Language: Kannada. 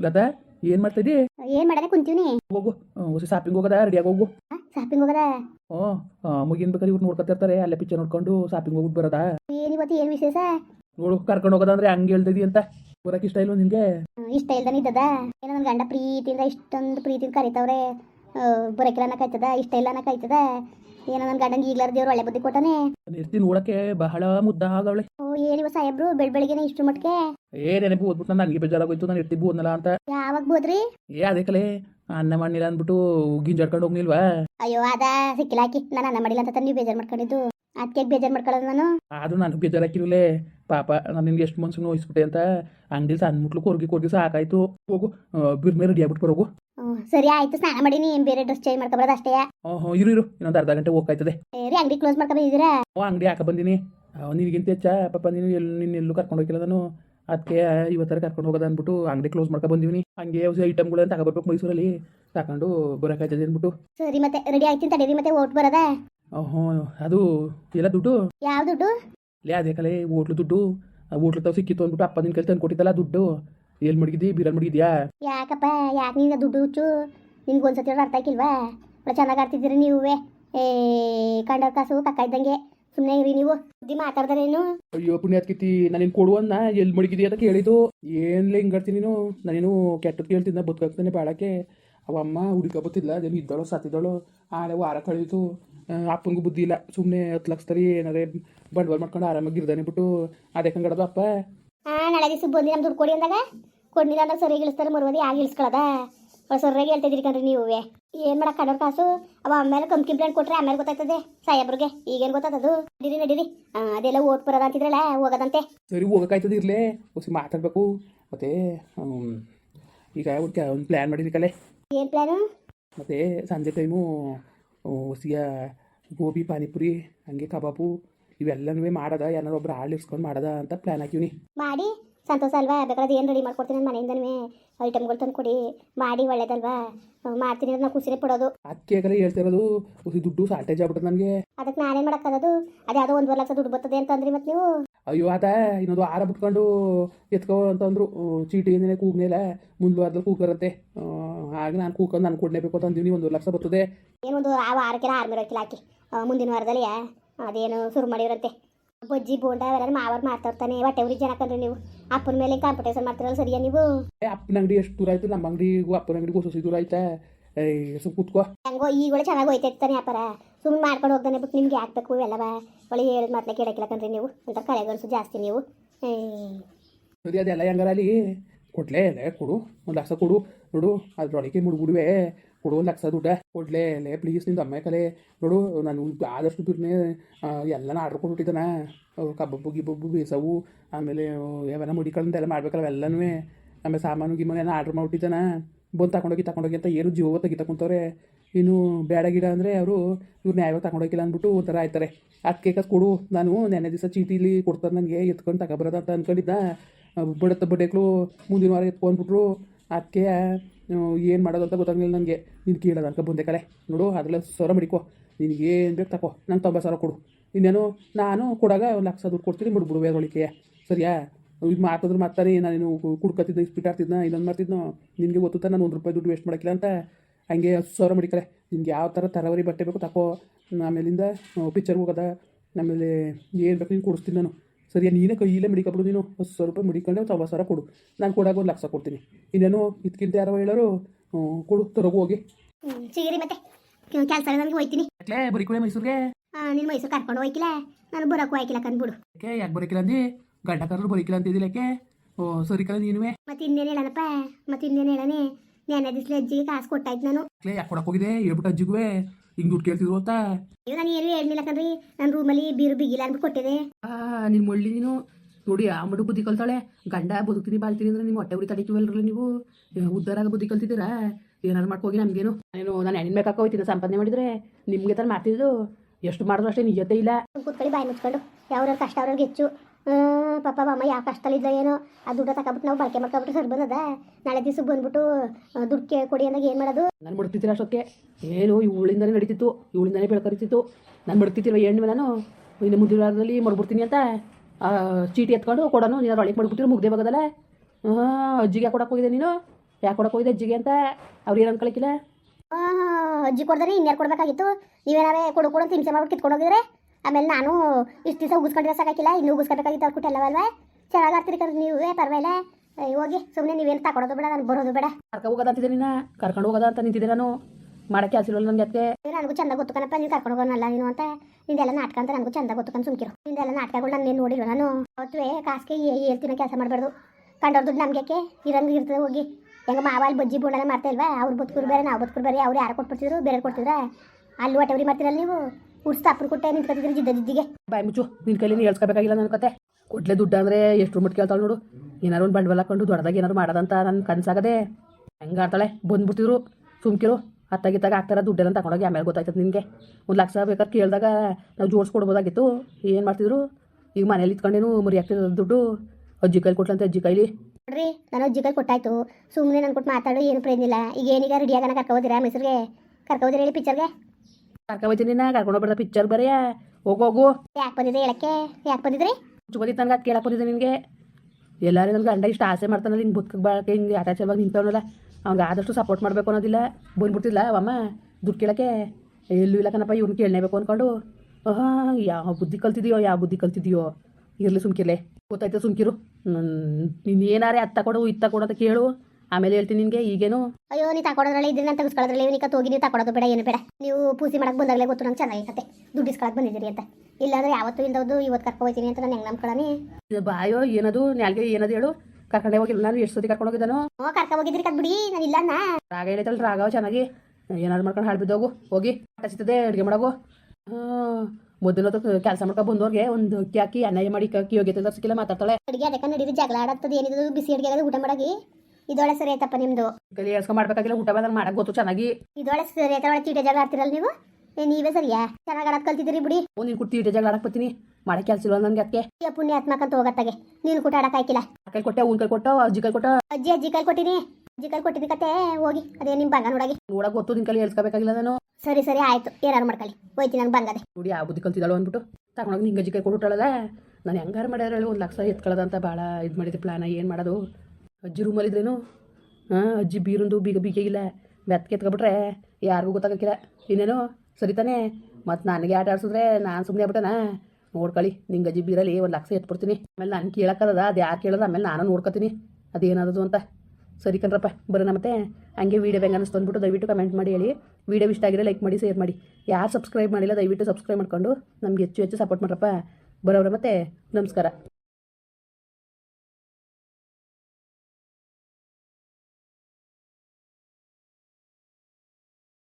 ಲತಾ ಏನ್ ಮಾಡ್ತಾ ಇದ್ದೀ ಏನ್ ಮಾಡದೆ ಕುಂತೀವಿ ಹೋಗು ಹೊಸ ಶಾಪಿಂಗ್ ಹೋಗದ ರೆಡಿಯಾಗಿ ಹೋಗು. ಶಾಪಿಂಗ್ ಹೋಗದ? ಹ್ಞೂ ಮುಗಿನ್ ಬೇಕಾದ್ರೆ ಇವ್ರು ನೋಡ್ಕೊತಿರ್ತಾರೆ ಅಲ್ಲೇ ಪಿಕ್ಚರ್ ನೋಡ್ಕೊಂಡು ಶಾಪಿಂಗ್ ಹೋಗ್ಬಿಟ್ಟು ಬರೋದಾ? ಏನ್ ಇವತ್ತು ಏನ್ ವಿಶೇಷ? ನೋಡು ಕರ್ಕೊಂಡು ಹೋಗೋದಂದ್ರೆ ಹಂಗೆ ಹೇಳ್ತಿದ್ದಿ ಅಂತ. ಬರಕ್ ಇಷ್ಟ ಇಲ್ವ ನಿನಗೆ? ಹ್ಮ್, ಇಷ್ಟ ಇಲ್ದನ ಇದ್ದದ? ಏನೋ ನನ್ ಗಂಡ ಪ್ರೀತಿಯಿಂದ ಇಷ್ಟೊಂದು ಪ್ರೀತಿಯಿಂದ ಕರಿತಾವ್ರೆ. ಬರಕಿಲ್ಲ ಅನ್ನಕಾಯ್ತದ ಇಷ್ಟ ಇಲ್ಲ ಅನ್ನಕಾಯ್ತದ ಏನೋ ನನ್ನ ಗಂಡನ ಈಗ್ಲಾರ ದೇವ್ರು ಒಳ್ಳೆ ಬುದ್ಧಿ ಕೊಟ್ಟನೆ. ಇರ್ತೀನಿ ನೋಡಕ್ಕೆ ಬಹಳ ಮುದ್ದ ಆಗವಳೆ ಓ ಏನಿವ ಸಾಹೇಬ್ರು ಬೆಳ್ ಬೆಳಿಗ್ಗೆನೆ ಇಷ್ಟು ಮಟ್ಕೆ. ಏ ನೆನಪು ಓದ್ಬಿಟ್ಟು ನಾನು ನನಗೆ ಬೇಜಾರಾಗೋಯ್ತು ನಾನು ಇರ್ತಿ ಬೋದ್ನಲ್ಲ ಅಂತ. ಯಾವಾಗ ಬೋದ್ರಿ ಏ ಅದೇ ಕಲೆ ಅನ್ನ ಮಾಡಿಲ್ಲ ಅಂದ್ಬಿಟ್ಟು ಗಿಂಜಾಡ್ಕೊಂಡು ಹೋಗ್ನಿಲ್ವಾ? ಅಯ್ಯೋ ಅದ ಸಿಕ್ಕಿಲ್ಲ ಹಾಕಿ ನಾನು ಅನ್ನ ಮಾಡಿಲ್ಲ ಅಂತ ನೀವು ಬೇಜಾರ್ ಮಾಡ್ಕೊಂಡಿದ್ದು. ಅದಕ್ಕೆ ಬೇಜಾರ್ ಮಾಡ್ಕೊಳ್ಳೋದು ನಾನು? ಅದು ನನಗೆ ಬೇಜಾರಾಕಿರಲೇ ಪಾಪ ನಾನು ನಿನ್ಗೆ ಎಷ್ಟು ಮನ್ಸು ನೋಯಿಸ್ಬಿಟ್ಟೆ ಅಂತ ಅಂಗಡಿ ಸಣ್ಣ ಮುಟ್ಲು ಕೊರ್ಗಿ ಕೊರ್ಗಿ ಸಾಕಾಯ್ತು. ಹೋಗು ಬಿರ್ಮೇಲೆ ರೆಡಿ ಆಗ್ಬಿಟ್ಟು ಬರೋಗು. ಸರಿ ಆಯ್ತು ಸ್ನಾನ ಮಾಡಿ ನೀನ್ ಬೇರೆ ಡ್ರೆಸ್ ಚೇಂಜ್ ಮಾಡ್ಕೊಬಾರ್ದು ಅಷ್ಟೇ. ಹ್ಞೂ ಇರು ಇರು ಇನ್ನೊಂದು ಅರ್ಧ ಗಂಟೆ ಹೋಗ್ತದೆ ರೀ ಅಂಗಡಿ ಕ್ಲೋಸ್ ಮಾಡ್ಕೊಬಿದ್ದೀರಾ ಹ್ಞೂ ಅಂಗಡಿ ಹಾಕ ಬಂದಿನಿ. ನಿನಗಿಂತ ಹೆಚ್ಚ ಪಾಪ ನೀನು ಎಲ್ಲಿ ನಿನ್ನ ಎಲ್ಲೂ ಕರ್ಕೊಂಡು ಹೋಗಿಲ್ಲ ನಾನು. ಅದಕ್ಕೆ ಇವತ್ತರ ಕರ್ಕೊಂಡು ಹೋಗೋದು ಅಂದ್ಬಿಟ್ಟು ಅಂಗಡಿ ಕ್ಲೋಸ್ ಮಾಡ್ಕೊ ಬಂದಿವಿನಿ. ಹಂಗೆ ಹೊಸ ಐಟಮ್ಗಳನ್ನ ತಗೊಬರ್ಬೇಕು ಮೈಸೂರಲ್ಲಿ. ತಗೊಂಡು ಬರೋಕ್ಕಾಯ್ತದೆ ಅಂದ್ಬಿಟ್ಟು. ಸರಿ ಮತ್ತೆ ರೆಡಿ ಆಯ್ತೀನಿ ತಡೀರಿ ಮತ್ತೆ ಓಟ್ ಬರೋದಾ? ಹ್ಞೂ ಅದು ಎಲ್ಲ ದುಡ್ಡು? ಯಾವ ದುಡ್ಡು? ಲೇ ಅದೇ ಕಲೆ ಹೋಟ್ಲು ದುಡ್ಡು. ಹೋಟ್ಲು ತಾವು ಸಿಕ್ಕಿತ್ತು ಅಂದ್ಬಿಟ್ಟು ಅಪ್ಪ ನಿನ್ ಕೈಲಿ ತಂದು ಕೊಟ್ಟಿದ್ದಲ್ಲ ದುಡ್ಡು. ಎಲ್ ಮಡಗಿದ್ದಿ ಬೀರಲ್ ಮಡಗಿದ್ಯಾ? ಯಾಕಪ್ಪ ಯಾಕೆ ನೀನು ದುಡ್ಡು ಹುಚ್ಚು? ನಿನ್ಗೆ ಒಂದ್ಸತಿ ಹೇಳೋರು ಅರ್ಥ ಆಕಿಲ್ವಾ ಒಳ್ಳೆ ಚೆನ್ನಾಗಿ ಆಡ್ತಿದ್ದೀರಿ ನೀವೇ. ಏ ಕಾಸು ಕಕ್ಕ ಇದ್ದಂಗೆ. ಸುಮ್ಮನೆ ಇರಿ ನೀವು. ಬುದ್ಧಿ ಮಾತಾಡ್ದಾರೇನು ಅಯ್ಯೋ ಪುಣ್ಯಾತ್ಕಿತಿ ನಾನೇನು ಕೊಡುವನ್ನ ಎಲ್ಲಿ ಮಡಗಿದಿ ಅಂತ ಕೇಳಿದ್ದು. ಏನ್ಲೇ ಹಿಂಗಾಡ್ತೀನಿ ನೀನು? ನಾನೇನು ಕೆಟ್ಟದ್ದು ಕೇಳ್ತಿದ್ದ ಬದುಕಾಗ್ತಾನೆ ಬಾಳಕ್ಕೆ. ಅವ ಅಮ್ಮ ಹುಡುಕ ಬತ್ತಿಲ್ಲ ಅದೇನು ಇದ್ದಳು ಸತ್ತಿದ್ದಳು ಆಳೆ ವಾರ ಕಳೀತು ಅಪ್ಪನಿಗೂ ಬುದ್ಧಿ ಇಲ್ಲ. ಸುಮ್ಮನೆ ಹತ್ತು ಲಕ್ಷ ತರಿ ಏನಾರೇ ಬಂಡವಾಳ ಮಾಡ್ಕೊಂಡು ಆರಾಮಾಗಿ ಇರ್ದಾನೆ ಬಿಟ್ಟು ಅದೇ ಕಂಗಡದು ಅಪ್ಪ. ಹಾ ನಾಳೆ ದಿವಸ ಬಂದು ನಮ್ಮ ದುಡ್ಡು ಕೊಡಿ ಅಂದಾಗ. ಕೊಡ್ನಿಲ್ಲ ಅಂದ್ರೆ ಸರಿಯಾಗಿ ಇಳಿಸ್ತಾರೆ ಮರುವದಿ ಆಗಿ ಇಳಿಸ್ಕೊಳ್ಳೋದ ಸರಿಯಾಗಿ ಹೇಳ್ತಿದ್ರಿ ಕಣ್ರಿ ನೀವು. ಏನ್ ಮಾಡಕ್ಕೆ ಕಡೋರ್ ಕಾಸು? ಅವ ಆಮೇಲೆ ಕಮ್ ಕಂಪ್ಲೇಂಟ್ ಕೊಟ್ರೆ ಆಮೇಲೆ ಗೊತ್ತಾಗ್ತದೆ. ಸಾಹೇಬ್ರಿಗೆ ಈಗೇನು ಗೊತ್ತಾಗ್ತದು ನಡೀರಿ ನಡೀರಿ. ಅದೆಲ್ಲ ಓಟ್ ಬರೋದ ಅಂತಿದ್ರಲ್ಲ ಹೋಗೋದಂತೆ. ಸರಿ ಹೋಗಕ್ಕಾಯ್ತದ ಇರ್ಲೇ. ಒಸಿ ಮಾತಾಡಬೇಕು. ಮತ್ತೆ ಈಗ ಒಂದು ಒಂದು ಪ್ಲ್ಯಾನ್ ಮಾಡಿದ್ರಿ ಕಲೆ. ಏನು ಪ್ಲ್ಯಾನು ಮತ್ತೆ ಸಂಜೆ ಟೈಮು ಒಸಿಯ ಗೋಬಿ ಪಾನಿಪುರಿ ಹಂಗೆ ಕಬಾಬು ಇವೆಲ್ಲನೂ ಮಾಡೋದ ಏನಾರು ಒಬ್ರು ಹಾಳು ಇಸ್ಕೊಂಡು ಮಾಡೋದ ಅಂತ ಪ್ಲಾನ್ ಹಾಕಿವ್ನಿ. ಮಾಡಿ ಸಂತೋಷ ಅಲ್ವಾ? ಬೇಕಾದ್ರೆ ಏನು ರೆಡಿ ಮಾಡ್ಕೊಡ್ತೀನಿ ನನ್ನ ಮನೆಯಿಂದನೇ? ಐಟಮ್ಗಳು ತಂದು ಕೊಡಿ. ಮಾಡಿ ಒಳ್ಳೇದಲ್ವಾ? ಮಾಡ್ತೀನಿ ಅದನ್ನ ನಾವು ಖುಷಿನೇ ಪಡೋದು. ಅದಕ್ಕೆ ಕಲೆ ಹೇಳ್ತಿರೋದು ದುಡ್ಡು ಶಾರ್ಟೇಜ್ ಆಗ್ಬಿಟ್ಟು ನನಗೆ. ಅದಕ್ಕೆ ನಾನೇನು ಅದೇ ಅದ್ಯಾವುದೋ ಒಂದುವರೆ ಲಕ್ಷ ದುಡ್ಡು ಬರ್ತದೆ ಅಂತಂದ್ರಿ ಮತ್ತೆ ನೀವು? ಅಯ್ಯೋ ಆತ ಇನ್ನೊಂದು ಆರ ಬಿಟ್ಕೊಂಡು ಎತ್ಕೋ ಅಂತಂದ್ರು ಚೀಟಿ ಏನೇ ಕೂಗ್ನೇಲ ಮುಂದೆ ವಾರದಲ್ಲಿ ಕೂಗ್ಬರತ್ತೆ ಆಗ ನಾನು ಕೂಗೊಂಡು ನಾನು ಕೊಡ್ಲೇಬೇಕು ಅಂತ ಅಂದಿವ್ನಿ. ಒಂದು ಲಕ್ಷ ಬರ್ತದೆ. ಏನೊಂದು ಆ ವಾರಕ್ಕೆಲ್ಲ ಹಾಕಿಲ್ಲ ಹಾಕಿ. ಮುಂದಿನ ವಾರದಲ್ಲಿ ಅದೇನು ಶುರು ಮಾಡಿವ್ರಂತೆ. ಬಜ್ಜಿ ಬೋಂಡ ಅವೆಲ್ಲ ಮಾವರ್ ಮಾತಾಡ್ತಾನೆ ಹೊಟ್ಟೆ ಉರಿ ಜನ ಕಂಡ್ರಿ ನೀವು. ಅಪ್ಪನ ಮೇಲೆ ಕಾಂಪಿಟೇಷನ್ ಮಾಡ್ತಿರಲ್ಲ ಸರಿಯಾ ನೀವು? ಅಪ್ಪನ ಅಂಗಡಿ ಎಷ್ಟು ದೂರ ಆಯ್ತು ನಮ್ಮ ಅಂಗಡಿಗೂ ಅಪ್ಪನ ಅಂಗಡಿಗೂ ಹೊಸ ದೂರ ಆಯ್ತಾ? ಸ್ವಲ್ಪ ಕೂತ್ಕೋ. ಹೆಂಗೋ ಈ ಒಳ್ಳೆ ಚೆನ್ನಾಗಿ ಹೋಯ್ತಾನೆ ವ್ಯಾಪಾರ ಸುಮ್ಮನೆ ಮಾಡ್ಕೊಂಡು ಹೋಗ್ತಾನೆ ಬಿಟ್ಟು ನಿಮ್ಗೆ ಹಾಕ್ಬೇಕು ಎಲ್ಲವ ಒಳ್ಳೆ ಹೇಳಿದ ಮಾತನ್ನ ಕೇಳಕ್ಕಿಲ್ಲ ಕಣ್ರಿ ನೀವು. ಅಂತ ಕಳೆಗಣಸು ಜಾಸ್ತಿ ನೀವು. ಸರಿ ಅದೆಲ್ಲ ಹೆಂಗಾರ ಅಲ್ಲಿ ಕೊಡ್ಲೇ ಎಲ್ಲ ಕೊಡು. ಒಂದು ಲಕ್ಷ ಕೊಡು. ನೋಡು ಅದ್ರೊಳಗೆ ಮುಡ್ಬಿಡುವೆ. ಕೊಡು ಲಕ್ಷ ದುಡ್ಡ ಕೊಡ್ಲೇ, ಲೇ ಪ್ಲೀಸ್ ನಿಂದು ಅಮ್ಮ ಕಲೆ. ನೋಡು, ನಾನು ಆದಷ್ಟು ಬಿರ್ನೆ ಎಲ್ಲನ ಆರ್ಡ್ರ್ ಕೊಟ್ಬಿಟ್ಟಿದ್ದಾನ. ಕಬ್ಬಬ್ಬು ಗಿಬ್ಬಬ್ಬು ಬೇಸವು, ಆಮೇಲೆ ಯಾವೆಲ್ಲ ಮುಡಿಕಳಂತೆಲ್ಲ ಮಾಡ್ಬೇಕಲ್ಲ ಎಲ್ಲನೂ ಆಮೇಲೆ ಸಾಮಾನು, ಗಿಮಾನು ಎಲ್ಲ ಆರ್ಡ್ರ್ ಮಾಡ್ಬಿಟ್ಟಿದ್ದಾನ. ಬಂದು ತಗೊಂಡೋಗಿ ತಗೊಂಡೋಗಿ ಅಂತ ಏನು ಜೀವ ತೆಗಿ ತಗೊಂತವ್ರೆ ಇನ್ನು ಬೇಡ ಗಿಡ ಅಂದರೆ ಅವರು, ಇವ್ರು ನ್ಯಾಯ ತಗೊಂಡೋಗಿಲ್ಲ ಅಂದ್ಬಿಟ್ಟು ಒಂಥರ ಆಯ್ತಾರೆ. ಅದಕ್ಕೆ ಕಸ್ ಕೊಡು, ನಾನು ನೆನ್ನೆ ದಿವಸ ಚೀಟಿಲಿ ಕೊಡ್ತಾರೆ ನನಗೆ, ಎತ್ಕೊಂಡು ತಗೊಬರೋದು ಅಂತ ಅಂದ್ಕೊಂಡಿದ್ದ ಬಡತ್ತ ಬಡೇಕ್ಳು ಮುಂದಿನ ವಾರ ಎತ್ಕೊಂಡ್ಬಿಟ್ರು. ಅದಕ್ಕೆ ಏನು ಮಾಡೋದು ಅಂತ ಗೊತ್ತಾಗಲಿಲ್ಲ ನನಗೆ ನೀನು ಕೇಳೋದು ಅನ್ಕ ಬಂದೆ ಕಲೆ ನೋಡು, ಅದರಲ್ಲಿ ಸಾವಿರ ಮಡಿಕೋ. ನಿನಗೆ ಏನು ಬೇಕು ತಕೋ. ನಂಗೆ ತೊಂಬತ್ತು ಸಾವಿರ ಕೊಡು. ಇನ್ನೇನು, ನಾನು ಕೊಡಾಗ ಒಂದು ಲಕ್ಷ ದುಡ್ಡು ಕೊಡ್ತೀನಿ ಬಿಡ್ಬಿಡು ಅದರೊಳಗೆ ಸರಿಯಾ? ಇದು ಮಾತಾದ್ರೆ ನಾನು ಕುಡ್ಕೊತಿದ್ದೆ ಇಸ್ಪಿಟ್ ಆಡ್ತಿದ್ನ ಇನ್ನೊಂದು ಮಾಡ್ತಿದ್ನೋ? ನಿನಗೆ ಗೊತ್ತುತ್ತಾ ನಾನು ಒಂದು ರೂಪಾಯಿ ದುಡ್ಡು ವೇಸ್ಟ್ ಮಾಡೋಕ್ಕಿಲ್ಲ ಅಂತ? ಹಂಗೆ ಹತ್ತು ಸಾವಿರ ಮಡಿಕಲೆ ನಿನ್ಗೆ ಯಾವ ಥರ ತರವರಿ ಬಟ್ಟೆ ಬೇಕು ತಕೋ. ಆಮೇಲಿಂದ ಪಿಕ್ಚರ್ಗೆ ಹೋಗೋದ. ಆಮೇಲೆ ಏನು ಬೇಕು ನೀನು ಕೊಡಿಸ್ತೀನಿ ನಾನು. ಸರಿಯಾ ನೀನೇ ಕೈಯಲ್ಲೇ ಮಡಿಕೊಬಿಡು ನೀನು ಹತ್ತು ಸಾವಿರ ರೂಪಾಯಿ ಮಿಡಿಕೊಂಡೆ ತೊಂಬತ್ತು ಸಾವಿರ ಕೊಡು. ನಾನು ಕೊಡಾಗ ಒಂದು ಲಕ್ಷ ಕೊಡ್ತೀನಿ. ಇನ್ನೇನು ಇದಕ್ಕಿಂತ ಯಾರೋ ಹೇಳೋರು ಕೊಡು ತರಗು ಹೋಗಿ. ಸಿಗರಿ ಮತ್ತೆ. ಕೆಲಸ ನನಗೆ ಹೋಯ್ತೀನಿ. ಯಾಕೆ ಬರೀಕೊಳೆ ಮೈಸೂರಿಗೆ? ನಿನ್ನ ಮೈಸೂರು ಕರ್ಕೊಂಡು ಹೋಯ್ಕಿಲ್ಲ? ನಾನು ಬರೋಕ್ಕೂ ಹೋಯ್ಕಿಲ್ಲ ಕಂದ್ಬಿಡು. ಯಾಕೆ ಯಾಕೆ ಬರೀಕಿಲ್ಲ ಅಂದಿ? ಗಂಡ ಕರ್ರು ಬರೀಕಿಲ್ಲ ಅಂತಿದ್ದಿಲ್ಲ ಯಾಕೆ? ಓ ಸರಿ ಕಲ ನೀನುವೆ. ಮತ್ತೆ ಇನ್ನೇನು ಹೇಳನಪ್ಪ? ಮತ್ತೆ ಇನ್ನೇನು ಹೇಳನೆ? ನೆನ್ನೆ ದಿಸ್ಲು ಅಜ್ಜಿಗೆ ಕಾಸು ಕೊಟ್ಟಾಯ್ತು ನಾನು. ಯಾಕೆ ಯಾಕೆ ಕೊಡಕ್ಕೆ ಹೋಗಿದೆ ಹೇಳ್ಬಿಟ್ಟು ಅಜ್ಜಿಗುವೆ. ಹಿಂಗೆ ದುಡ್ಡು ಕೇಳ್ತಿದ್ರು ಅಂತ ಅಯ್ಯೋ ನಾನು ಏನು ಹೇಳಿಲ್ಲ ಕಣ್ರಿ. ನನ್ನ ರೂಮಲ್ಲಿ ಬೀರು ಬಿಗಿಲ್ಲ ಅಂದ್ಬಿಟ್ಟು ಕೊಟ್ಟಿದೆ. ಆ ನಿಮ್ಮ ಮಳ್ಳಿ ನೀನು. ನೋಡಿ ಆ ಮಡು ಬುದ್ಧಿ ಕಲ್ತಾಳೆ. ಗಂಡ ಬದುಕ್ತೀನಿ ಬಾಳ್ತೀನಿ ಅಂದ್ರೆ ನಿಮ್ಮ ಹೊಟ್ಟೆ ಉರಿ ತಡಿತೀವಲ್ರಿ ನೀವು. ಉದ್ದಾರ ಉದ್ಧಾರಾಗ ಬುದ್ಧಿ ಕಲ್ತಿದ್ದೀರಾ? ಏನಾದ್ರು ಮಾಡ್ಕೋಗಿ ನಮ್ಗೇನು. ನಾನು ನಾನು ಹೆಣ್ಣಿನ ಬೇಕಾಕ ಹೋಯ್ತೀನಿ ಸಂಪಾದನೆ ಮಾಡಿದ್ರೆ ನಿಮ್ಗೆ ತಾನು ಮಾಡ್ತಿದ್ದು. ಎಷ್ಟು ಮಾಡಿದ್ರು ಅಷ್ಟೇ ನಿಜತೆ ಇಲ್ಲ. ಕೂತ್ಕೊಳ್ಳಿ ಬಾಯಿ ಮುಚ್ಕೊಂಡು. ಯಾವ್ರ ಕಷ್ಟ ಅವ್ರಿಗೆ ಹೆಚ್ಚು. ಪಾಪ ಅಮ್ಮ ಯಾವ ಕಷ್ಟದಲ್ಲಿದ್ದ ಏನೋ ಆ ದುಡ್ಡು ತಗೊಬಿಟ್ಟು ನಾವು ಬಳಕೆ ಮಾಡ್ಕೊಬಿಟ್ಟು ಸರ್ ಬಂದದ. ನಾಳೆ ದಿವಸಕ್ಕೆ ಬಂದ್ಬಿಟ್ಟು ದುಡ್ಡು ಕೇಳಿ ಕೊಡಿ ಅಂದಾಗ ಏನು ಮಾಡೋದು? ನಾನು ಮುಡ್ತಿದ್ದಿಲ್ಲ ಅಷ್ಟೊತ್ತಿಗೆ? ಏನು ಇವಳಿಂದನೇ ನಡೀತಿತ್ತು ಇವಳಿಂದನೇ ಬೆಳ್ಕರಿತಿತ್ತು. ನಾನು ಮಡ್ತಿತ್ತಿಲ್ವ ಹೆಣ್ಣು ನಾನು ಇನ್ನು ಮುಂದಿನ ವಾರದಲ್ಲಿ ಮಡ್ಬಿಡ್ತೀನಿ ಅಂತ ಆ, ಚೀಟಿ ಎತ್ಕೊಂಡು ಕೊಡೋನು ನೀನು ಒಳಗೆ ಮಾಡ್ಬಿಟ್ಟಿರೋ ಮುಗ್ದೆ ಬಗದಲ್ಲ ಹಾಂ ಅಜ್ಜಿಗೆ ಕೊಡಕ್ಕೆ ಹೋಗಿದೆ ನೀನು? ಯಾಕೆ ಕೊಡಕ್ಕೆ ಹೋಗಿದೆ ಅಜ್ಜಿಗೆ ಅಂತ? ಅವ್ರು ಏನು ಅನ್ಕೊಳಕಿಲ್ಲ? ಹಾಂ ಅಜ್ಜಿ ಕೊಡ್ದಾರೆ ಇನ್ಯಾರು ಕೊಡಬೇಕಾಗಿತ್ತು? ನೀವೇನಾರೇ ಕೊಡು ಕೊಡು ಅಂತ ಹಿಂಸೆ ಮಾಡ್ಬಿಟ್ಟು ಕಿತ್ಕೊಂಡು ಹೋಗಿದ್ರೆ? ಆಮೇಲೆ ನಾನು ಇಷ್ಟು ದಿವಸ ಉಗಿಸ್ಕೊಂಡ್ರೆ ಸಾಕಾಗಿಲ್ಲ ಇನ್ನೂ ಉಗಿಸ್ಕೋಬೇಕಾಗಿತ್ತು ಅವ್ರು ಕೊಟ್ಟಲ್ಲವಲ್ವ ಚೆನ್ನಾಗಿ ಆಡ್ತೀರಿ ಕರ್ ನೀವೇ ಪರವಾಗಿಲ್ಲ. ಹೋಗಿ ಸುಮ್ಮನೆ ನೀವೇನು ತಗೊಳೋದು ಬೇಡ ನಾನು ಬರೋದು ಬೇಡ. ಕರ್ಕೊಂಡು ಹೋಗೋದ ಅಂತಿದ್ದೆ ನಿನ್ನ ಕರ್ಕೊಂಡು ಹೋಗೋದ ಅಂತ ನಿಂತಿದ್ದೆ ನಾನು. ಮಾಡಕ್ಕೆ ಕೆಲಸ ಇಲ್ವಲ್ಲ ನನಗೆ ಅದಕ್ಕೆ ನನಗೂ ಚಂದ ಗೊತ್ತು ಕಣಪ್ಪ ನೀನು ಕರ್ಕೊಂಡು ಹೋಗೋನಲ್ಲ ನೀನು ಅಂತ. ನಿಂದೆಲ್ಲ ನಾಟಕ ಅಂತ ನನಗೂ ಚಂದ ಗೊತ್ತು ಕಣ್ ಸುಮ್ಕಿರು. ನಿಂದೆಲ್ಲ ನಾಟಕಗಳು ನಾನು ನೋಡಿಲ್ಲ ನಾನು? ಅವತ್ತೇ ಕಾಸಿಗೆ ಹೇಳ್ತೀನ ಕೆಲಸ ಮಾಡಬಾರ್ದು. ಕಂಡವ್ರ ದುಡ್ಡು ನಮಗೆ ಇರಂಗೆ ಇರ್ತದೆ ಹೋಗಿ. ಹೆಂಗೆ ಮಾವಲ್ಲಿ ಬಜ್ಜಿ ಬೋಂಡನ ಮಾಡ್ತಾ ಇಲ್ವಾ? ಅವ್ರು ಬದುಕುರು ಬೇರೆ ನಾವು ಬದುಕುರು ಬೇರೆ ಅವ್ರು ಯಾರು ಕೊಟ್ಬಿಡ್ತಿದ್ರು ಬೇರೆ ಕೊಡ್ತಿದ್ರ? ಅಲ್ಲಿ ಒಟ್ಟವ್ರಿ ಮಾಡ್ತಿರಲ್ಲ ನೀವು? ತಪ್ಪರು ಕೊಟ್ಟೆ ನಿಂತ್ಕೊತಿದ್ರು ಜಿದ್ದ ಜಿದ್ದಿಗೆ. ಬಾಯ್ ಮುಚ್ಚು ನಿನ್ನ ಕೈಲಿ ಹೇಳ್ಸ್ಕೋಬೇಕಾಗಿಲ್ಲ ನನ್ನ ಕತೆ. ಕೊಟ್ಲೆ ದುಡ್ಡು ಅಂದ್ರೆ ಎಷ್ಟು ಮಟ್ಟು ಕೇಳ್ತಾಳೆ ನೋಡು. ಏನಾರು ಒಂದು ಬಂಡವಾಳ ಹಾಕೊಂಡು ದೊಡ್ಡದಾಗಿ ಏನಾರು ಮಾಡದಂತ ನನ್ನ ಕನ್ಸಾಗದೆ. ಹೆಂಗೆ ಆಡ್ತಾಳೆ? ಬಂದ್ಬಿಡ್ತಿದ್ರು ಸುಮ್ಕಿರು. ಹತ್ತಾಗಿತ್ತಾಗ ಆಗ್ತಾರ ದುಡ್ಡೆಲ್ಲ ತಗೊಂಡೋಗಿ ಆಮೇಲೆ ಗೊತ್ತಾಯ್ತದೆ ನಿನಗೆ. ಒಂದು ಲಕ್ಷ ಬೇಕಾದ್ರೆ ಕೇಳಿದಾಗ ನಾವು ಜೋಡಿಸ್ಕೊಡ್ಬೋದಾಗಿತ್ತು ಏನು ಮಾಡ್ತಿದ್ರು? ಈಗ ಮನೇಲಿ ಇತ್ಕೊಂಡೇನು ಮುರಿ ಆಗ್ತಿದ್ದು ದುಡ್ಡು. ಅಜ್ಜಿ ಕೈಲಿ ಕೊಟ್ಲಂತ ಅಜ್ಜಿ ಕೈಲಿ. ನೋಡ್ರಿ ನಾನು ಅಜ್ಜಿ ಕೈ ಕೊಟ್ಟಾಯ್ತು. ಸುಮ್ಮನೆ ನಾನು ಕೊಟ್ಟು ಮಾತಾಡೋ ಏನು ಪ್ರಯೋಜನ ಇಲ್ಲ. ಈಗ ಏನೀಗ ರೆಡಿ ಆಗೋಣ ಕರ್ಕೋದಿರಾ ಮೈಸೂರಿಗೆ? ಕರ್ಕೋದಿರ ಹೇಳಿ ಪಿಕ್ಚರ್ಗೆ ಕರ್ಕೊಬತ್ತೀನಿ ನಾ ಕರ್ಕೊಂಡು ಹೋಗ್ಬಿಡ್ದ ಪಿಕ್ಚರ್ ಬರೆಯ ಹೋಗು ಹೋಗು. ಯಾಕೆ ಬಂದಿದೆ ಹೇಳಕ್ಕೆ? ಯಾಕೆ ಬಂದಿದ್ರಿ? ಹುಚ್ಚು ತನಗ ನನಗೆ ಅದು ಕೇಳಕ್ಕೆ ಬಂದಿದ್ದೆ ನಿನಗೆ. ಎಲ್ಲರೂ ನನ್ನ ಗಂಡ ಇಷ್ಟು ಆಸೆ ಮಾಡ್ತಾನಲ್ಲ ಹಿಂಗೆ ಬದುಕಕ್ಕೆ ಬಾಳಕ್ಕೆ ಹಿಂಗೆ ಅಟ್ಯಾಚವಾಗಿ ನಿಂತವನಲ್ಲ. ಅವ್ನಿಗೆ ಆದಷ್ಟು ಸಪೋರ್ಟ್ ಮಾಡಬೇಕು ಅನ್ನೋದಿಲ್ಲ. ಬಂದ್ಬಿಡ್ತಿಲ್ಲ ಅವಮ್ಮ ದುಡ್ಡು ಕೇಳಕ್ಕೆ? ಎಲ್ಲೂ ಇಲ್ಲ ಕಣಪ್ಪ ಇವ್ನು ಕೇಳಲೇಬೇಕು ಅಂದ್ಕೊಂಡು ಹಾಂ ಯಾವ ಬುದ್ಧಿ ಕಲ್ತಿದೆಯೋ ಯಾವ ಬುದ್ಧಿ ಕಲ್ತಿದೆಯೋ. ಇರಲಿ ಸುಮ್ಕಿರ್ಲೆ. ಗೊತ್ತಾಯ್ತು ಸುಮ್ಕಿರು? ನೀನು ಏನಾರೇ ಅತ್ತ ಕೊಡು ಇತ್ತ ಕೊಡು ಅಂತ ಕೇಳು. ಆಮೇಲೆ ಹೇಳ್ತೀನಿ ನಿನಗೆ ಈಗೇನು? ಅಯ್ಯೋ ನೀ ತಗೊಳೋದ್ರಲ್ಲಿ ಇದ್ರೆ ನಾನು ತೆಗೆಸ್ಕೊಳ್ಳೋದ್ರಲ್ಲಿ ನೀವು ಹೋಗಿ ನೀವು ತಗೊಳೋದು ಬೇಡ ಏನು ಬೇಡ. ನೀವು ಪೂಸಿ ಮಾಡಕ್ಕೆ ಬಂದಾಗಲೇ ಗೊತ್ತು ನಂಗೆ ಚೆನ್ನಾಗಿ ಕತೆ. ದುಡ್ಡು ಇಸ್ಕೊಳಕ್ಕೆ ಬಂದಿದ್ದೀರಿ ಅಂತ. ಇಲ್ಲಾಂದ್ರೆ ಯಾವತ್ತೂ ಇಲ್ದವ್ದು ಇವತ್ತು ಕರ್ಕೊ ಹೋಗ್ತೀನಿ ಅಂತ ನಾನು ಹೆಂಗೆ ನಂಬ್ಕೊಳ್ಳಿ ಇದು ಬಾಯೋ ಏನದು? ನಾಲ್ಗೆ ಏನದು ಹೇಳು? ಕರ್ಕೊಂಡೆ ಹೋಗಿಲ್ಲ ನಾನು ಎಷ್ಟು ಸತಿ ಕರ್ಕೊಂಡು ಹೋಗಿದ್ದಾನು? ಹ್ಞೂ ಕರ್ಕೊ ಹೋಗಿದ್ರಿ ಕದ್ ಬಿಡಿ ನಾನು ಇಲ್ಲ ನಾ ರಾಗ ಏನೈತಲ್ಲ ರಾಗವ ಚೆನ್ನಾಗಿ. ಏನಾದ್ರು ಮಾಡ್ಕೊಂಡು ಹಾಳು ಬಿದ್ದೋಗು ಹೋಗಿ. ಹಸಿತದೆ ಅಡುಗೆ ಮಾಡೋಗು. ಮೊದಲ ಕೆಲಸ ಮಾಡ್ಕೊಂಡು ಬಂದವ್ರಿಗೆ ಒಂದು ಅಕ್ಕಿ ಹಾಕಿ ಅನ್ನ ಮಾಡಿ ಅಕ್ಕಿ ಹೋಗಿ ಸಿಕ್ಕಿಲ್ಲ ಮಾತಾಡ್ತಾಳೆ. ಅಡುಗೆ ಅದಕ್ಕೆ ನಡೀರಿ ಜಗಳ ಆಡತ್ತದ ಏನಿದು? ಬಿಸಿ ಅಡುಗೆ ಊಟ ಮಾಡಾಗಿ ಇದೊಳೆ ಸರಿ ಆಯ್ತಪ್ಪ ನಿಮ್ದು? ಕೈಲಿ ಮಾಡ್ಬೇಕಾಗಿಲ್ಲ ಊಟ ಬಂದ್ರೆ ಮಾಡಕ್ ಗೊತ್ತು ಚೆನ್ನಾಗಿ. ಇದೊಳೆ ಸರಿ ಆಯ್ತಾ ಒಳ್ಳೆ ಚೀಟೆ ಜಗಳ ಆಡ್ತಿರಲ್ಲ ನೀವು? ಏ ನೀವೇ ಸರಿಯಾ? ಚೆನ್ನಾಗಿ ಆಡಕ್ ಕಲ್ತಿದ್ರಿ ಬಿಡಿ. ನೀನು ಕುಟ್ಟಿ ಇಟ್ಟೆ ಜಗಳ ಆಡಕ್ಕೆ ಬತ್ತೀನಿ ಮಾಡಕ್ ಕೆಲಸ ಇಲ್ಲ ನನಗೆ ಅದಕ್ಕೆ ಅಯ್ಯೋ ಪುಣ್ಯಾತ್ಮಕಂತ ಹೋಗತ್ತಾಗೆ. ನೀನು ಕೂಟ ಆಡಕ್ ಆಯ್ಕಿಲ್ಲ ಕೈ ಕೊಟ್ಟೆ ಅವ್ನ ಕೈ ಕೊಟ್ಟು ಅಜ್ಜಿ ಕೈ ಕೊಟ್ಟು. ಅಜ್ಜಿ ಅಜ್ಜಿ ಕೈ ಕೊಟ್ಟಿನಿ ಅಜ್ಜಿ ಕೈ ಕೊಟ್ಟಿದ್ದಿ ಕತೆ ಹೋಗಿ. ಅದೇ ನಿಮ್ಮ ಬಂಗ ನೋಡಾಗಿ. ನೋಡಕ್ ಗೊತ್ತು ನಿನ್ ಕಲಿ ಹೇಳ್ಸ್ಕೋಬೇಕಾಗಿಲ್ಲ ನಾನು. ಸರಿ ಸರಿ ಆಯ್ತು. ಏನಾರು ಮಾಡ್ಕೊಳ್ಳಿ. ಹೋಯ್ತಿ ನಂಗೆ ಬಂಗದೆ. ನೋಡಿ ಆ ಬುದ್ಧಿ ಕಲ್ತಿದ್ದಾಳು ಅಂದ್ಬಿಟ್ಟು. ತಗೊಂಡೋಗಿ ನಿಂಗೆ ಅಜ್ಜಿ ಕೈ ಕೊಟ್ಬಿಟ್ಟಾಳಲ್ಲ. ನಾನು ಹೆಂಗಾರು ಮಾಡ್ಯಾರ ಒಂದು ಲಕ್ಷ ಎತ್ಕೊಳ್ಳೋದಂತ ಭಾಳ ಇದು ಮಾಡಿದ್ದೆ ಪ್ಲಾನ್ ಏನು ಮಾಡೋದು? ಅಜ್ಜಿ ರೂಮಲ್ಲಿದ್ರೇನು ಹಾಂ ಅಜ್ಜಿ ಬೀರೊಂದು ಬೀಗ ಬೀಗಿಲ್ಲ ಮೆತ್ತಗೆ ಎತ್ಕೊಬಿಟ್ರೆ ಯಾರಿಗೂ ಗೊತ್ತಾಗಕ್ಕಿಲ್ಲ. ಇನ್ನೇನು? ಸರಿ ತಾನೇ. ಮತ್ತು ನನಗೆ ಆಟ ಆಡ್ಸಿದ್ರೆ ನಾನು ಸುಮ್ಮನೆ ಆಗ್ಬಿಟ್ಟನಾ? ನೋಡ್ಕೊಳ್ಳಿ ನಿಂಗೆ ಅಜ್ಜಿ ಬೀರಲ್ಲಿ ಒಂದು ಲಕ್ಷ ಎತ್ಬಿಡ್ತೀನಿ. ಆಮೇಲೆ ನಾನು ಕೇಳೋಕ್ಕದ ಅದು ಯಾರು ಕೇಳೋದು? ಆಮೇಲೆ ನಾನು ನೋಡ್ಕೊತೀನಿ. ಅದೇನಾದದು ಅಂತ. ಸರಿ ಕಣ್ರಪ್ಪ, ಬರೋಣ ಮತ್ತೆ. ಹಂಗೆ ವೀಡಿಯೋ ಹೆಂಗೆ ಅನ್ನಿಸ್ತು ಅಂದ್ಬಿಟ್ಟು ದಯವಿಟ್ಟು ಕಮೆಂಟ್ ಮಾಡಿ ಹೇಳಿ. ವೀಡಿಯೋ ಇಷ್ಟ ಆಗಿರೋ ಲೈಕ್ ಮಾಡಿ ಶೇರ್ ಮಾಡಿ. ಯಾರು ಸಬ್ಸ್ಕ್ರೈಬ್ ಮಾಡಿಲ್ಲ, ದಯವಿಟ್ಟು ಸಬ್ಸ್ಕ್ರೈಬ್ ಮಾಡ್ಕೊಂಡು ನಮ್ಗೆ ಹೆಚ್ಚು ಹೆಚ್ಚು ಸಪೋರ್ಟ್ ಮಾಡ್ರಪ್ಪ. ಬರೋರ ಮತ್ತೆ. ನಮಸ್ಕಾರ.